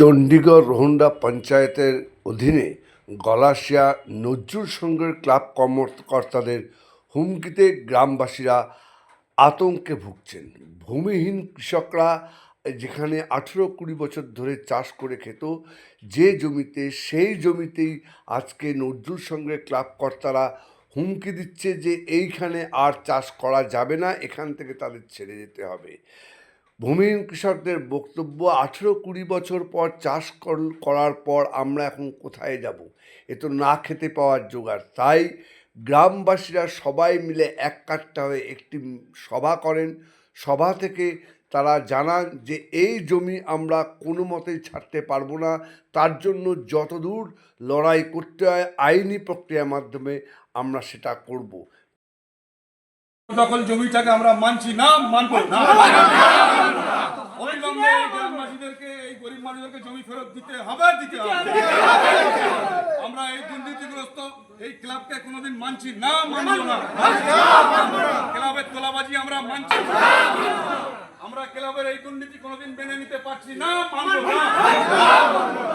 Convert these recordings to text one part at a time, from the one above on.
চণ্ডীগড় রোহন্ডা পঞ্চায়েতের অধীনে গলাশিয়া নজরুল সংঘের ক্লাব কর্মকর্তাদের হুমকিতে গ্রামবাসীরা আতঙ্কে ভুগছেন। ভূমিহীন কৃষকরা যেখানে আঠেরো কুড়ি বছর ধরে চাষ করে খেত, যে জমিতে সেই জমিতেই আজকে নজরুল সংঘের ক্লাব কর্তারা হুমকি দিচ্ছে যে এইখানে আর চাষ করা যাবে না, এখান থেকে তাদের ছেড়ে যেতে হবে। ভূমিহীন কৃষকদের বক্তব্য আঠেরো কুড়ি বছর পর চাষ করার পর আমরা এখন কোথায় যাব? এ তো না খেতে পাওয়ার জোগাড়। তাই গ্রামবাসীরা সবাই মিলে এক কাট্টা হয়ে একটি সভা করেন। সভা থেকে তারা জানান যে, এই জমি আমরা কোনো মতেই ছাড়তে পারব না। তার জন্য যতদূর লড়াই করতে হয়, আইনি প্রক্রিয়ার মাধ্যমে আমরা সেটা করব। দখল জমিটাকে আমরা মানছি, না, মানবো না। অবিলম্বে গ্রামবাসীদেরকে এই গরিব মানুষদেরকে জমি ফেরত দিতে হবে দিতে হবে। আমরা এই দুর্নীতিগ্রস্ত এই ক্লাবকে কোনোদিন মানছি না মানবো না। ক্লাবের তোলাবাজি আমরা মানছি না। আমরা ক্লাবের এই দুর্নীতি কোনোদিন মেনে নিতে পারছি না মানবো না।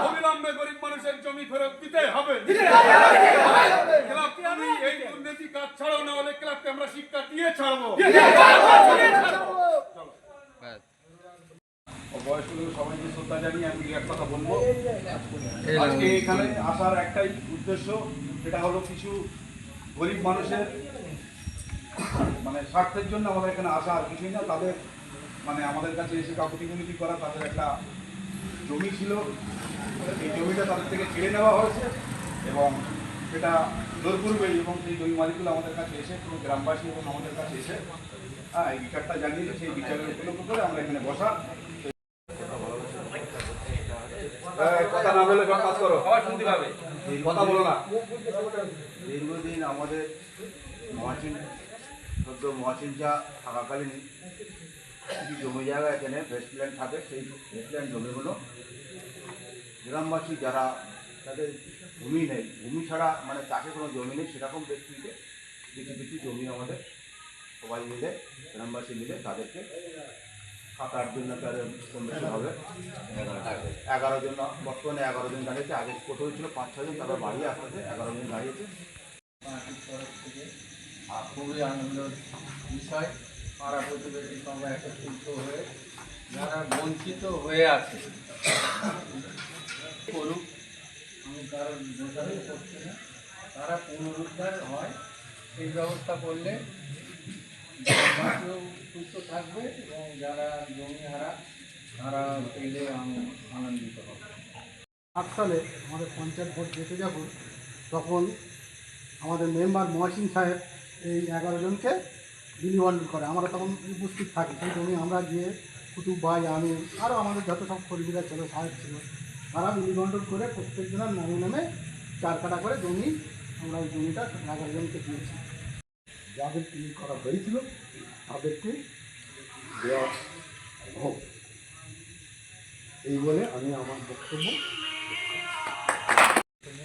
অবিলম্বে গরিব মানুষের জমি ফেরত দিতে হবে। ক্লাব তুমি এই দুর্নীতি কাজ ছাড়ো না হলে ক্লাবকে আমরা শিক্ষা দিয়ে ছাড়বো। সবাইকে শ্রদ্ধা জানিয়ে আমি এক কথা বলব আজকে এখানে আসার একটাই উদ্দেশ্য, সেটা হলো কিছু গরিব মানুষের মানে স্বার্থের জন্য আমাদের এখানে আসা আর কিছুই না। তাদের মানে আমাদের কাছে এসে মিনতি করা, তাদের একটা জমি ছিল। এই জমিটা তাদের থেকে কেড়ে নেওয়া হয়েছে এবং সেটা জোরপূর্বেই এবং সেই জমি মালিকগুলো আমাদের কাছে এসে, পুরো গ্রামবাসী এবং আমাদের কাছে এসে হ্যাঁ এই বিচারটা জানিয়েছে সেই বিচারের উপলক্ষ করে আমরা এখানে বসা। কথা না বলে কাজ করো। সবাই শুনতে পাবে। কথা বলো না। দীর্ঘদিন আমাদের মহাচিন সদ্য মহাচিনচা থাকাকালীন কিছু জমি জায়গা এখানে ভেস্টল্যান্ড থাকে সেই ভেস্টল্যান্ড জমিগুলো গ্রামবাসী যারা তাদের ভূমি নেই ভূমি ছাড়া মানে চাষে কোনো জমি নেই সেরকম ব্যক্তিকে কিছু কিছু জমি আমাদের সবাই মিলে গ্রামবাসী মিলে তাদেরকে তাদের কম বেশি হবে। এগারো জন বর্তমানে এগারো জন দাঁড়িয়েছে আগে কত হয়েছিল পাঁচ ছজন তারপর বাড়িয়ে আসতেছে এগারো জন দাঁড়িয়েছে। খুবই আনন্দের বিষয় পাড়া প্রতিবেশী সবাই একত্রিত হয়ে যারা বঞ্চিত হয়ে আছে করুক আমি কারোর দোষারোপ করছি না তারা পুনরুদ্ধার হয় এই ব্যবস্থা করলে সুস্থ থাকবে এবং যারা জমি হারা, তারা পেলে আনন্দিত হব। আট সালে আমাদের পঞ্চায়েত ভোট যেতে যখন, তখন আমাদের মেম্বার মহাসিন সাহেব এই এগারো জনকে বিলি করে। আমরা তখন উপস্থিত থাকি। সেই জমি আমরা গিয়ে কুতুব ভাই, আমি আরও আমাদের যত সব কর্মীরা ছিল, সাহেব ছিল, তারা বিলি করে প্রত্যেকজনের নামে নামে চার কাটা করে জমি, আমরা ওই জমিটা এগারো জনকে দিয়েছি। যাদের বিলি করা হয়েছিল তাদেরকে দেওয়া হোক। এই বলে আমি আমার বক্তব্য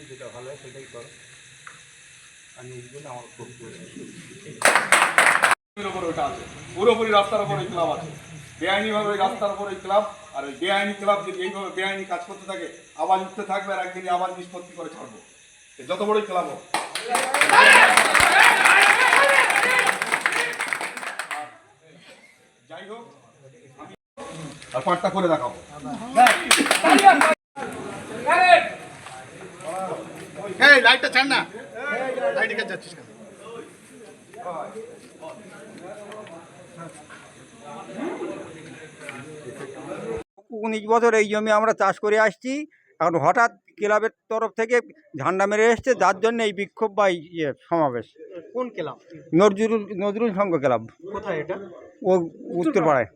যেটা ভালো হয় সেটাই করো। আমি এই জন্য আমার খুব আছে। পুরোপুরি রাস্তার উপর এই ক্লাব আছে। বেআইনিভাবে রাস্তার উপর এই ক্লাব, আর ওই বেআইনি ক্লাব যদি এইভাবে বেআইনি কাজ করতে থাকে, আবার উঠতে থাকবে আর একদিন আবার নিষ্পত্তি করে ছাড়বো। যত বড়ই ক্লাব হোক। আর পাটটা করে দেখাবো। উনিশ বছর এই জমি আমরা চাষ করে আসছি। এখন হঠাৎ ক্লাবের তরফ থেকে ঝান্ডা মেরে এসছে যার জন্য এই বিক্ষোভ বা এই ইয়ে সমাবেশ। কোন ক্লাব? নজরুল নজরুল সংঘ ক্লাব। কোথায় এটা? ও উত্তরপাড়ায়।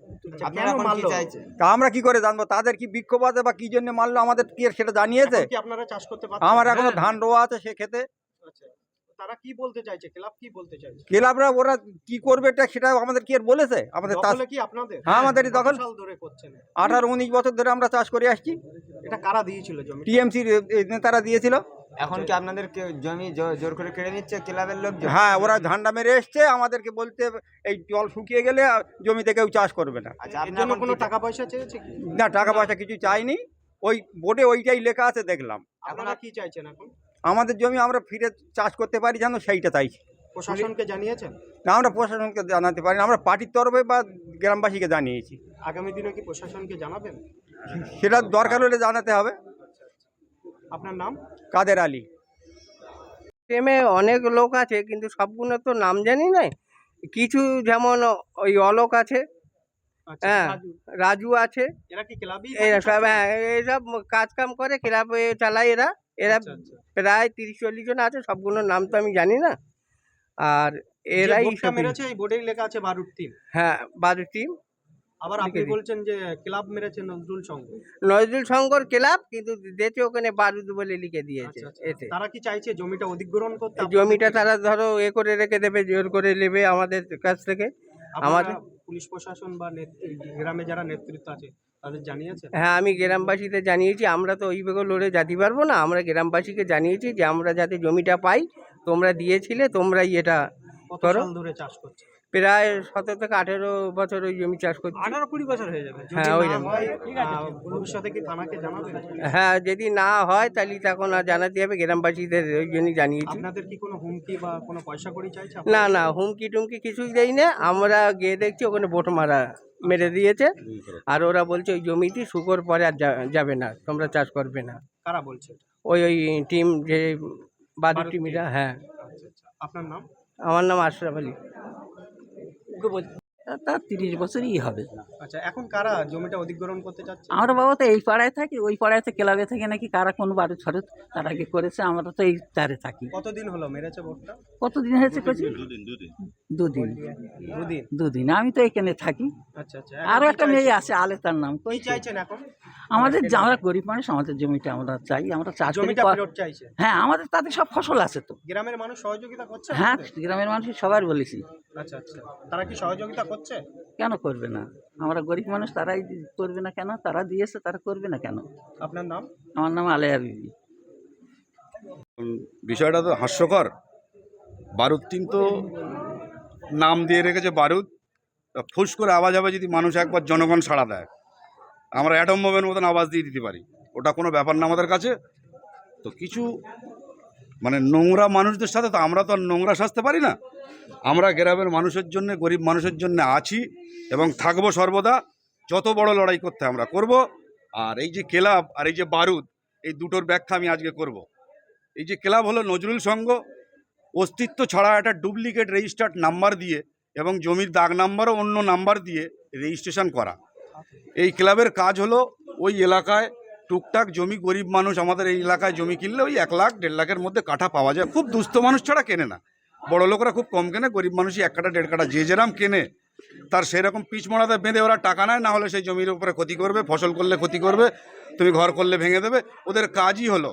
কেন তা আমরা কি করে জানব? তাদের কি বিক্ষোভ আছে বা কি জন্য মারলো? আমাদের কি আর সেটা জানিয়েছে? আমার এখনও হ্যাঁ। ধান রোয়া আছে সে খেতে আচ্ছা। তারা কি বলতে চাইছে? ক্লাব কি বলতে চাইছে? ক্লাবরা ওরা কি করবে এটা সেটা আমাদের কি আর বলেছে? আমাদের চাষ কি আপনাদের? হ্যাঁ, আমাদেরই দখল। সাল ধরে করছেন? আঠারো উনিশ বছর ধরে আমরা চাষ করে আসছি। এটা কারা দিয়েছিল জমি? টিএমসির নেতারা দিয়েছিল। এখন কি আপনাদের জমি জোর করে কেড়ে নিচ্ছে ক্লাবের লোক হ্যাঁ ওরা ঝান্ডা মেরে এসছে আমাদেরকে বলতে এই জল শুকিয়ে গেলে জমিতে কেউ চাষ করবে না। আচ্ছা কোনো টাকা পয়সা চেয়েছে না টাকা পয়সা কিছু চাইনি। ওই বোর্ডে ওইটাই লেখা আছে দেখলাম। আপনারা কি চাইছেন এখন? আমাদের জমি আমরা ফিরে চাষ করতে পারি যেন সেইটা তাই। প্রশাসনকে জানিয়েছেন? না আমরা প্রশাসনকে জানাতে পারি আমরা পার্টির তরফে বা গ্রামবাসীকে জানিয়েছি। আগামী দিনে কি প্রশাসনকে জানাবেন? সেটা দরকার হলে জানাতে হবে। আপনার নাম? কাদের আলী। টিমে অনেক লোক আছে কিন্তু সবগুলো তো নাম জানি না কিছু যেমন ওই অলোক আছে আচ্ছা, হ্যাঁ রাজু। রাজু আছে। এরা কি ক্লাবই? এরা সব হ্যাঁ এইসব কাজ কাম করে ক্লাবে চালায় এরা। এরা আচ্ছা, আচ্ছা। প্রায় তিরিশ চল্লিশ জন আছে সবগুলোর নাম তো আমি জানি না। আর এরাই মেরেছে এই বোর্ডেই লেখা আছে বারুদ টিম। হ্যাঁ বারো টিম। আবার আপনি বলছেন যে ক্লাব মেরেছে নজরুল সংঘ। নজরুল শঙ্কর ক্লাব কিন্তু দিয়েছে ওখানে বারুদ বলে লিখে দিয়েছে আচ্ছা। এতে। তারা কি চাইছে জমিটা অধিগ্রহণ করতে? জমিটা তারা ধরো এ করে রেখে দেবে জোর করে নেবে আমাদের কাছ থেকে। আমাদের- পুলিশ প্রশাসন বা গ্রামে যারা নেতৃত্ব আছে তাদের জানিয়েছেন হ্যাঁ আমি গ্রামবাসীদের জানিয়েছি আমরা তো ওইভাবে লড়ে যেতে পারব না আমরা গ্রামবাসীকে জানিয়েছি যে আমরা যাতে জমিটা পাই তোমরা দিয়েছিলে তোমরাই এটা করো। ধরে চাষ করছে প্রায় সতেরো থেকে আঠেরো বছর ওই জমি চাষ করছি। আঠারো কুড়ি বছর হয়ে যাবে। হ্যাঁ, না ওইরকম। ভবিষ্যতে কি থানাকে জানাবেন হ্যাঁ যদি না হয় তাহলে তখন আর জানাতে হবে গ্রামবাসীদের ওই জন্যই জানিয়েছি। আপনাদের কি কোনো হুমকি বা কোনো পয়সা করি চাইছে না না হুমকি টুমকি কিছুই দেই না। আমরা গিয়ে দেখছি ওখানে বোট মারা মেরে দিয়েছে। আর ওরা বলছে ওই জমিটি শুকর পরে আর যাবে না তোমরা চাষ করবে না। কারা বলছে ওই ওই টিম যে বাদু বারো টিমিরা হ্যাঁ। আচ্ছা আচ্ছা। আপনার নাম? আমার নাম আশরাফ আলী। তার তিরিশ বছরই হবে। আচ্ছা এখন কারা জমিটা অধিগ্রহণ করতে চাচ্ছে? আমরা বাবা তো এই পাড়ায় থাকি ওই পাড়ায় তো ক্লাবে থেকে নাকি কারা কোন বারুদ ফারুত তার কি করেছে আমরা তো এই তারে থাকি। কতদিন হলো মেরেছে ভোটটা? কতদিন হয়েছে দুদিন দুদিন দুদিন। আমি তো এখানে থাকি। আচ্ছা আচ্ছা আরও একটা মেয়ে? আছে আলে তার নাম। কই চাইছেন এখন? আমাদের আমরা গরিব মানুষ আমাদের জমিটা আমরা চাই আমরা চাষ হ্যাঁ আমাদের তাতে সব ফসল আছে তো। গ্রামের মানুষ সহযোগিতা করছে হ্যাঁ গ্রামের মানুষ সবার বলেছি। আচ্ছা আচ্ছা। তারা কি সহযোগিতা করছে? কেন করবে না? আমরা গরিব মানুষ তারাই করবে না কেন? তারা দিয়েছে তারা করবে না কেন? আপনার নাম? আমার নাম আলেয়া বিবি। বিষয়টা তো হাস্যকর। বারুদ টিম তো নাম দিয়ে রেখেছে বারুদ। ফুস করে আওয়াজ হবে যদি মানুষ একবার জনগণ সাড়া দেয়। আমরা অ্যাটম বোমের মতন আওয়াজ দিয়ে দিতে পারি। ওটা কোনো ব্যাপার না আমাদের কাছে। তো কিছু মানে নোংরা মানুষদের সাথে তো আমরা তো আর নোংরা সাজতে পারি না। আমরা গ্রামের মানুষের জন্য, গরিব মানুষের জন্য আছি এবং থাকব সর্বদা। যত বড় লড়াই করতে আমরা করব। আর এই যে ক্লাব আর এই যে বারুদ, এই দুটোর ব্যাখ্যা আমি আজকে করব। এই যে ক্লাব হলো নজরুল সংঘ। অস্তিত্ব ছাড়া একটা ডুপ্লিকেট রেজিস্টার্ড নাম্বার দিয়ে এবং জমির দাগ নাম্বারও অন্য নাম্বার দিয়ে রেজিস্ট্রেশন করা। এই ক্লাবের কাজ হলো ওই এলাকায় টুকটাক জমি, গরিব মানুষ আমাদের এই এলাকায় জমি কিনলে ওই এক লাখ, দেড় লাখের মধ্যে কাঠা পাওয়া যায়। খুব দুস্থ মানুষ ছাড়া কেনে না। বড় লোকরা খুব কম কেনে, গরিব মানুষই এক কাঠা, দেড় কাঠা যে যেরাম কেনে, তার সেরকম পিচ মরাতে বেঁধে ওরা টাকা নেয়, না হলে সেই জমির উপরে ক্ষতি করবে, ফসল করলে ক্ষতি করবে, তুমি ঘর করলে ভেঙে দেবে। ওদের কাজই হলো,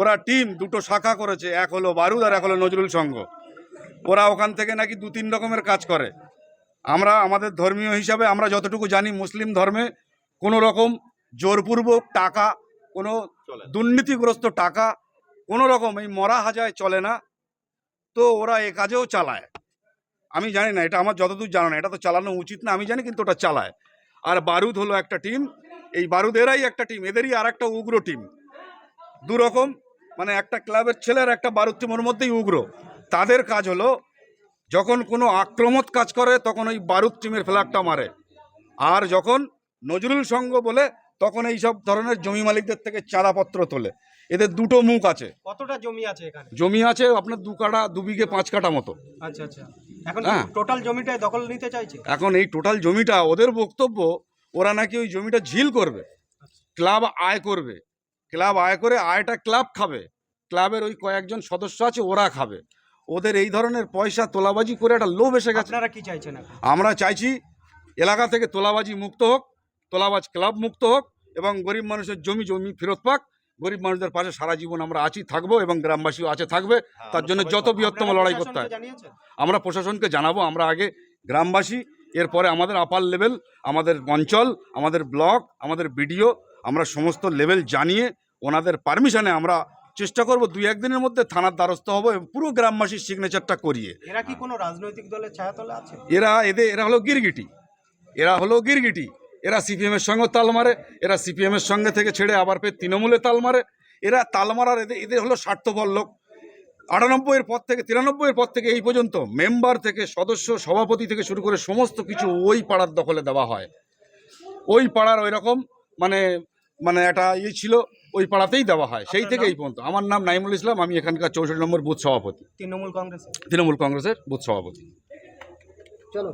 ওরা টিম দুটো শাখা করেছে, এক হলো বারুদ আর এক হলো নজরুল সংঘ। ওরা ওখান থেকে নাকি দু তিন রকমের কাজ করে। আমরা আমাদের ধর্মীয় হিসাবে আমরা যতটুকু জানি মুসলিম ধর্মে কোনো রকম জোরপূর্বক টাকা কোনো দুর্নীতিগ্রস্ত টাকা কোনো রকম এই মরা হাজায় চলে না। তো ওরা এ কাজেও চালায়। আমি জানি না এটা আমার যতদূর জানা না এটা তো চালানো উচিত না আমি জানি কিন্তু ওটা চালায়। আর বারুদ হলো একটা টিম। এই বারুদেরাই একটা টিম এদেরই আর একটা উগ্র টিম। দুরকম মানে একটা ক্লাবের ছেলে আর একটা বারুদ টিমের মধ্যেই উগ্র। তাদের কাজ হলো যখন কোনো আক্রমত কাজ করে তখন ওই বারুদ টিমের ফ্ল্যাগটা মারে। আর যখন নজরুল সংঘ বলে তখন এই সব ধরনের জমি মালিকদের থেকে চাঁদাপত্র তোলে। এদের দুটো মুখ আছে। কতটা জমি আছে এখানে? জমি আছে আপনার দু কাটা দু বিঘে পাঁচ কাটা মতো। আচ্ছা আচ্ছা। এখন হ্যাঁ। টোটাল জমিটাই দখল নিতে চাইছে? এখন এই টোটাল জমিটা ওদের বক্তব্য ওরা নাকি ওই জমিটা ঝিল করবে। ক্লাব আয় করবে। ক্লাব আয় করে আয়টা ক্লাব খাবে। ক্লাবের ওই কয়েকজন সদস্য আছে ওরা খাবে। ওদের এই ধরনের পয়সা তোলাবাজি করে একটা লোভ এসে গেছে। আপনারা কি চাইছেন আমরা চাইছি এলাকা থেকে তোলাবাজি মুক্ত হোক তোলাবাজ ক্লাব মুক্ত হোক এবং গরিব মানুষের জমি জমি ফেরত পাক। গরিব মানুষদের পাশে সারা জীবন আমরা আছি থাকব এবং গ্রামবাসীও আছে থাকবে। তার জন্য যত বৃহত্তম লড়াই করতে হয়। আমরা প্রশাসনকে জানাব আমরা আগে গ্রামবাসী এরপরে আমাদের আপার লেভেল আমাদের অঞ্চল আমাদের ব্লক আমাদের বিডিও আমরা সমস্ত লেভেল জানিয়ে ওনাদের পারমিশনে আমরা চেষ্টা করব দুই একদিনের মধ্যে থানার দ্বারস্থ হব এবং পুরো গ্রামবাসীর সিগনেচারটা করিয়ে। এরা কি কোনো রাজনৈতিক দলের ছায়াতলে আছে? এরা এদের এরা হলো গিরগিটি। এরা হলো গিরগিটি। এরা সিপিএমের সঙ্গেও তাল মারে এরা সিপিএমের সঙ্গে থেকে ছেড়ে আবার ফের তৃণমূলে তাল মারে। এরা তাল মারার এদের এদের হলো স্বার্থপর লোক। আটানব্বইয়ের পর থেকে তিরানব্বইয়ের পর থেকে এই পর্যন্ত মেম্বার থেকে সদস্য সভাপতি থেকে শুরু করে সমস্ত কিছু ওই পাড়ার দখলে দেওয়া হয়। ওই পাড়ার ওই রকম মানে মানে একটা ইয়ে ছিল ওই পাড়াতেই দেওয়া হয়। সেই থেকে এই পর্যন্ত। আমার নাম নাইমুল ইসলাম আমি এখানকার চৌষট্টি নম্বর বুথ সভাপতি। তৃণমূল কংগ্রেস তৃণমূল কংগ্রেসের বুথ সভাপতি। চলো।